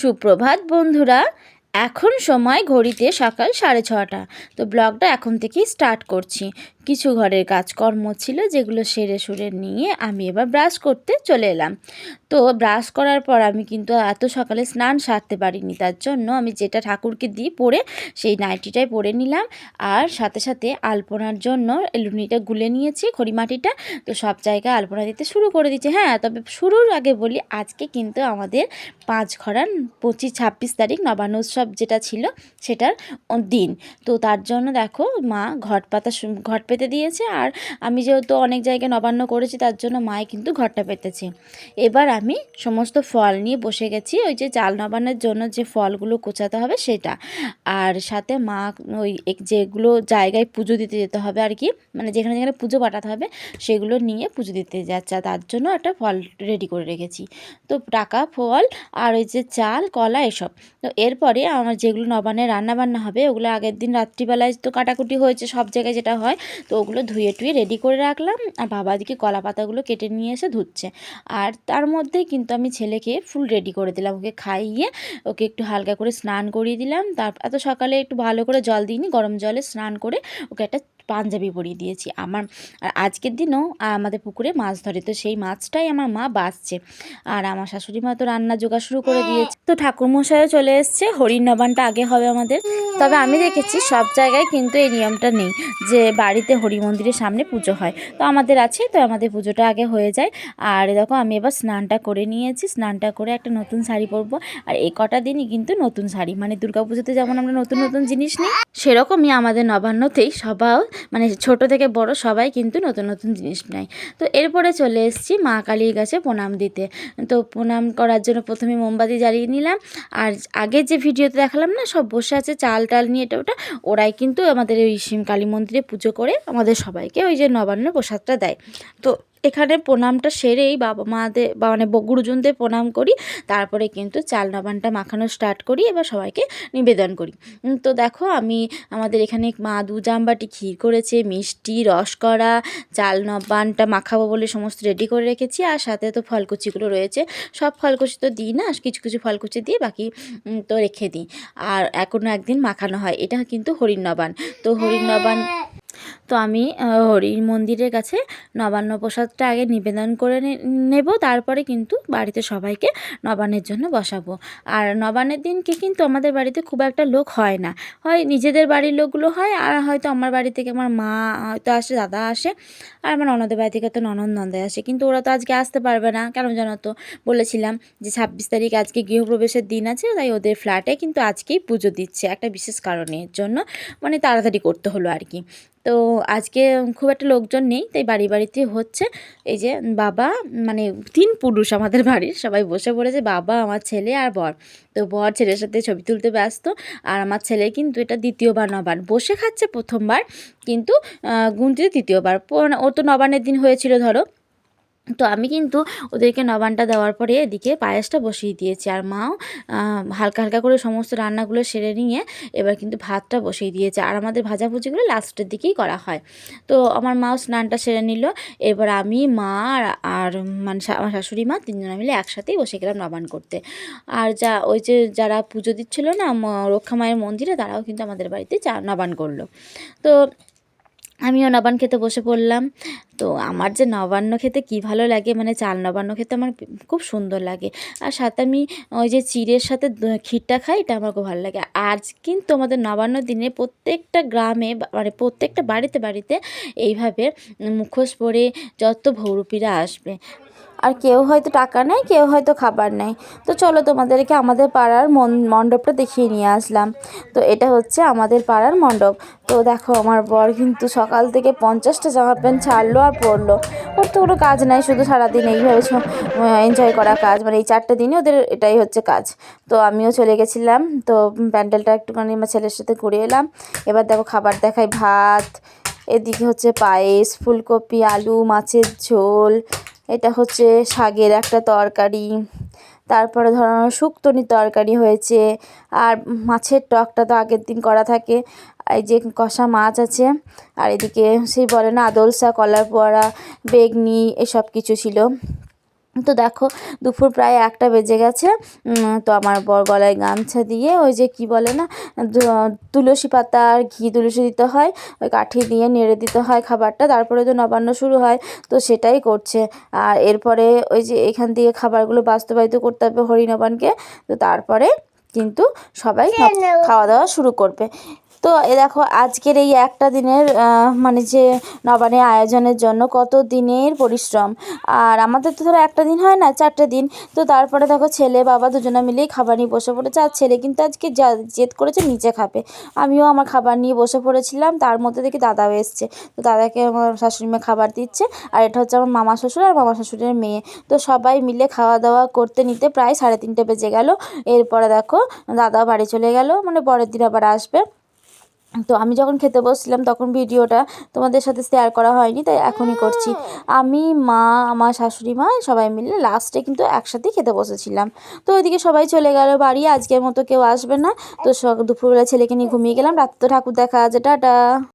সুপ্রভাত বন্ধুরা এখন সময় ঘড়িতে সকাল সাড়ে ছটা তো ব্লগটা এখন থেকেই স্টার্ট করছি। কিছু ঘরের কাজকর্ম ছিল যেগুলো সেরে সুরে নিয়ে আমি এবার ব্রাশ করতে চলে এলাম। তো ব্রাশ করার পর আমি কিন্তু এত সকালে স্নান সারতে পারিনি, তার জন্য আমি যেটা ঠাকুরকে দিয়ে পরে সেই নাইটিটাই পরে নিলাম। আর সাথে সাথে আলপনার জন্য লুনিটা গুলে নিয়েছি, খড়িমাটিটা। তো সব জায়গায় আলপনা দিতে শুরু করে দিচ্ছে হ্যাঁ তবে শুরুর আগে বলি, আজকে কিন্তু আমাদের পাঁচ ঘরান পঁচিশ ছাব্বিশ তারিখ নবান্ন উৎসব যেটা ছিল, সেটার দিন। তো তার জন্য দেখো মা ঘট পাতা ঘট পেতে দিয়েছে আর আমি যেহেতু অনেক জায়গায় নবান্ন করেছি, তার জন্য মায় কিন্তু ঘরটা পেতেছে। এবার আমি সমস্ত ফল নিয়ে বসে গেছি, ওই যে চাল নবান্নের জন্য যে ফলগুলো কোচাতে হবে সেটা। আর সাথে মা ওই যেগুলো জায়গায় পুজো দিতে যেতে হবে আর কি মানে যেখানে যেখানে পুজো পাঠাতে হবে, সেগুলো নিয়ে পুজো দিতে যাচ্ছে। তার জন্য একটা ফল রেডি করে রেখেছি। তো টাকা, ফল আর ওই যে চাল, কলা এসব। তো এরপরে আমার যেগুলো নবান্নে রান্না বান্না হবে, ওগুলো আগের দিন রাত্রিবেলায় তো কাটাকুটি হয়েছে, সব জায়গায় যেটা হয় তো ওগুলো ধুয়ে টুয়ে রেডি করে রাখলাম। আর বাবা দিকে কলা পাতাগুলো কেটে নিয়ে এসে ধুচ্ছে। আর তার মধ্যে কিন্তু আমি ছেলেকে ফুল রেডি করে দিলাম। ওকে খাইয়ে ওকে একটু হালকা করে স্নান করিয়ে দিলাম। তারপর এত সকালে একটু ভালো করে জল দিইনি, গরম জলে স্নান করে ওকে একটা পাঞ্জাবি পরিয়ে দিয়েছি আমার। আর আজকের দিনও আমাদের পুকুরে মাছ ধরে। তো সেই মাছটাই আমার মা বাঁচছে। আর আমার শাশুড়ি মা তো রান্না জোগাড় শুরু করে দিয়েছে। তো ঠাকুরমশাইও চলে এসছে। হরিণ নবানটা আগে হবে আমাদের। তবে আমি দেখেছি সব জায়গায় কিন্তু এই নিয়মটা নেই যে বাড়িতে হরি মন্দিরের সামনে পুজো হয়। তো আমাদের আছে, তো আমাদের পুজোটা আগে হয়ে যায়। আর দেখো, আমি এবার স্নানটা করে নিয়েছি। স্নানটা করে একটা নতুন শাড়ি পরবো। আর এই কটা দিনই কিন্তু নতুন শাড়ি। মানে দুর্গাপুজোতে যেমন আমরা নতুন নতুন জিনিস নিই, সেরকমই আমাদের নবান্নতেই সবাই মানে ছোট থেকে বড় সবাই কিন্তু নতুন নতুন জিনিস নেয়। তো এরপরে চলে এসেছি মা কালীর কাছে প্রণাম দিতে। তো প্রণাম করার জন্য প্রথমে মোমবাতি জ্বালিয়ে নিলাম। আর আগে যে ভিডিওতে দেখালাম না, সব বসে আছে চাল টাল নিয়ে এটা ওটা, ওরাই কিন্তু আমাদের ওই শিম কালী মন্দিরে পুজো করে আমাদের সবাইকে ওই যে নবান্ন প্রসাদটা দেয়। তো এখানে প্রণামটা সেরেই বাবা মাদের বা মানে গুরুজনদের প্রণাম করি। তারপরে কিন্তু চাল নবানটা মাখানো স্টার্ট করি, এবার সবাইকে নিবেদন করি। তো দেখো আমি আমাদের এখানে মা দু জামবাটি ক্ষীর করেছে, মিষ্টি, রস করা চাল নবানটা মাখাবো বলে সমস্ত রেডি করে রেখেছি। আর সাথে তো ফলকুচিগুলো রয়েছে। সব ফলকুচি তো দিই না, কিছু কিছু ফলকুচি দিয়ে বাকি তো রেখে দিই। আর এখনও একদিন মাখানো হয়। এটা কিন্তু হরিণ নবান তো হরিণ নবান তো আমি হরির মন্দিরের কাছে নবান্ন প্রসাদটা আগে নিবেদন করে নেব, তারপরে কিন্তু বাড়িতে সবাইকে নবান্নের জন্য বসাবো। আর নবান্নের দিনকে কিন্তু আমাদের বাড়িতে খুব একটা লোক হয় না। হয় নিজেদের বাড়ির লোকগুলো হয়, আর হয়তো আমার বাড়ি থেকে আমার মা হয়তো আসে, দাদা আসে, আর আমার ননদের বাড়ি থেকে তো ননদ, নন্দাই আসে। কিন্তু ওরা তো আজকে আসতে পারবে না। কেন জানো তো? বলেছিলাম যে ছাব্বিশ তারিখ আজকে গৃহপ্রবেশের দিন আছে, তাই ওদের ফ্ল্যাটে কিন্তু আজকেই পুজো দিচ্ছে, একটা বিশেষ কারণের জন্য। মানে তাড়াতাড়ি করতে হলো আর কি। তো আজকে খুব একটা লোকজন নেই, তাই বাড়ি বাড়িতে হচ্ছে। এই যে বাবা মানে তিন পুরুষ আমাদের বাড়ির, সবাই বসে পড়েছে, বাবা, আমার ছেলে আর বর। তো বর ছেলের সাথে ছবি তুলতে ব্যস্ত, আর আমার ছেলে কিন্তু এটা দ্বিতীয়বার নবান বসে খাচ্ছে প্রথমবার, কিন্তু গুনতে দ্বিতীয়বার। ও তো নবানের দিন হয়েছিল, ধরো। তো আমি কিন্তু ওদেরকে নবানটা দেওয়ার পরে এদিকে পায়েসটা বসিয়ে দিয়েছি। আর মাও হালকা হালকা করে সমস্ত রান্নাগুলো সেরে নিয়ে এবার কিন্তু ভাতটা বসিয়ে দিয়েছে। আর আমাদের ভাজাভুজিগুলো লাস্টের দিকেই করা হয়। তো আমার মাও স্নানটা সেরে নিল। এবার আমি, মা আর- মানে আমার শাশুড়ি মা তিনজনে মিলে একসাথেই বসে গেলাম নবান করতে। আর যা, ওই যে যারা পুজো দিচ্ছিল না রক্ষা মায়ের মন্দিরে, তারাও কিন্তু আমাদের বাড়িতে চা নবান করল। তো আমিও নবান্ন খেতে বসে পড়লাম। তো আমার যে নবান্ন খেতে কি ভালো লাগে মানে চাল নবান্ন খেতে আমার খুব সুন্দর লাগে। আর সাথে আমি ওই যে চিড়ের সাথে ক্ষীরটা খাই, এটা আমার খুব ভালো লাগে। আজ কিন্তু আমাদের নবান্ন দিনে প্রত্যেকটা গ্রামে মানে প্রত্যেকটা বাড়িতে বাড়িতে এইভাবে মুখোশ পরে যত ভৌরুপিরা আসবে আর কেউ হয়তো টাকা নেয়, কেউ হয়তো খাবার নেয়। তো চলো তোমাদেরকে আমাদের পাড়ার মণ্ডপটা দেখিয়ে নিয়ে আসলাম। তো এটা হচ্ছে আমাদের পাড়ার মণ্ডপ। তো দেখো আমার বর কিন্তু সকাল থেকে পঞ্চাশটা জামা প্যান্ট ছাড়লো আর পরলো। ওর তো কোনো কাজ নাই, শুধু সারাদিন এইভাবে এনজয় করা কাজ। মানে এই চারটে দিনে ওদের এটাই হচ্ছে কাজ। তো আমিও চলে গেছিলাম। তো প্যান্ডেলটা একটুখানি আমার ছেলের সাথে ঘুরে এলাম। এবার দেখো খাবার দেখাই ভাত, এদিকে হচ্ছে পায়েস, ফুলকপি, আলু, মাছের ঝোল এটা হচ্ছে শাগের একটা তরকারি। তারপরে ধরো শুক্তনি তরকারি হয়েছে। আর মাছের টকটা তো আগের দিন করা থাকে। এই যে কষা মাছ আছে। আর এদিকে সেই বলে না আদলসা কলার পোড়া, বেগনি, এসব কিছু ছিল। তো দেখো দুপুর প্রায় একটা বেজে গেছে। তো আমার বর গলায় গামছা দিয়ে ওই যে কি বলে না তুলসী পাতা আর ঘি তুলসী দিতে হয় ওই কাঠি দিয়ে নেড়ে দিতে হয় খাবারটা তারপরে তো নবান্ন শুরু হয় তো সেটাই করছে। আর এরপরে ওই যে এখান থেকে খাবারগুলো বাস্তবায়িত করতে হবে হরিনবানকে তো তারপরে কিন্তু সবাই খাওয়া দাওয়া শুরু করবে। তো এ দেখো, আজকের এই একটা দিনের মানে যে নবানের আয়োজনের জন্য কত দিনের পরিশ্রম। আর আমাদের তো ধরো একটা দিন হয় না, চারটে দিন। তো তারপরে দেখো ছেলে, বাবা দুজনে মিলেই খাবার নিয়ে বসে পড়েছে। আর ছেলে কিন্তু আজকে যা জেদ করেছে নিচে খাবে। আমিও আমার খাবার নিয়ে বসে পড়েছিলাম, তার মধ্যে দেখি দাদাও এসছে। তো দাদাকে আমার শাশুড়ি মেয়ে খাবার দিচ্ছে, আর এটা হচ্ছে আমার মামা শ্বশুর আর মামা শ্বশুরের মেয়ে। তো সবাই মিলে খাওয়া দাওয়া করতে নিতে প্রায় সাড়ে তিনটে বেজে গেল। এরপরে দেখো দাদা বাড়ি চলে গেল মানে পরের দিন আবার আসবে। তো আমি যখন খেতে বসছিলাম তখন ভিডিওটা তোমাদের সাথে শেয়ার করা হয়নি তাই এখনই করছি। আমি মা আমার শাশুড়ি মা সবাই মিলে লাস্টে কিন্তু একসাথেই খেতে বসেছিলাম। তো ওইদিকে সবাই চলে গেল বাড়ি আজকের মতো কেউ আসবে না। তো দুপুরবেলা ছেলেকে নিয়ে ঘুমিয়ে গেলাম রাত্রে তো ঠাকুর দেখা আছে টাটা।